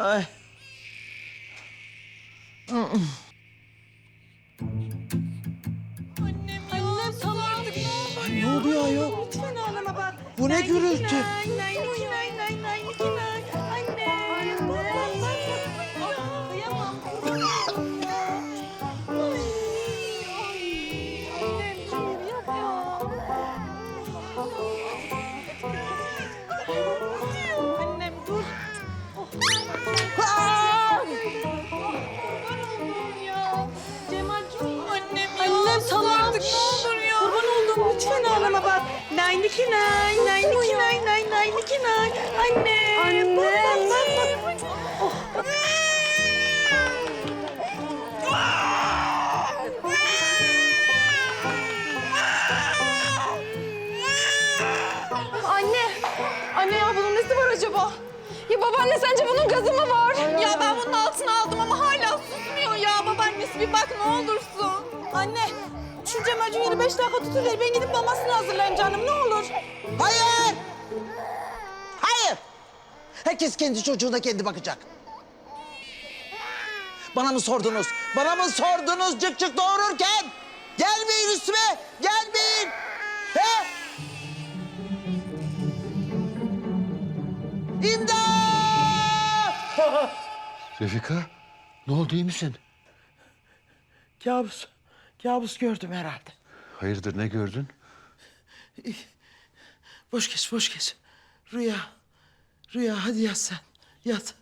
Ay. Annem ya. Annem salardık ne olur Ay, ne oluyor ayol? Lütfen ağlama bak. Bu ne gürültü? Nay lütfen ağlama bak. Nay niki nay nay niki nay nay nay niki nay. Anne. Anne. Bak bak bak. bak. Anne, anne ya bunun nesi var acaba? Ya babaanne sence bunun gazı mı var? Ya ben bunun altına aldım ama hala beş dakika tutuver. Ben gidip mamasını hazırlayayım canım ne olur. Hayır! Hayır! Herkes kendi çocuğuna kendi bakacak. Bana mı sordunuz? Bana mı sordunuz cık cık doğururken? Gelmeyin üstüme! Gelmeyin! He? İmdat! Refika, ne oldu iyi misin? Kabus. Kabus gördüm herhalde. Hayırdır ne gördün? Boş geç, boş geç. Rüya. Rüya hadi yat sen. Yat.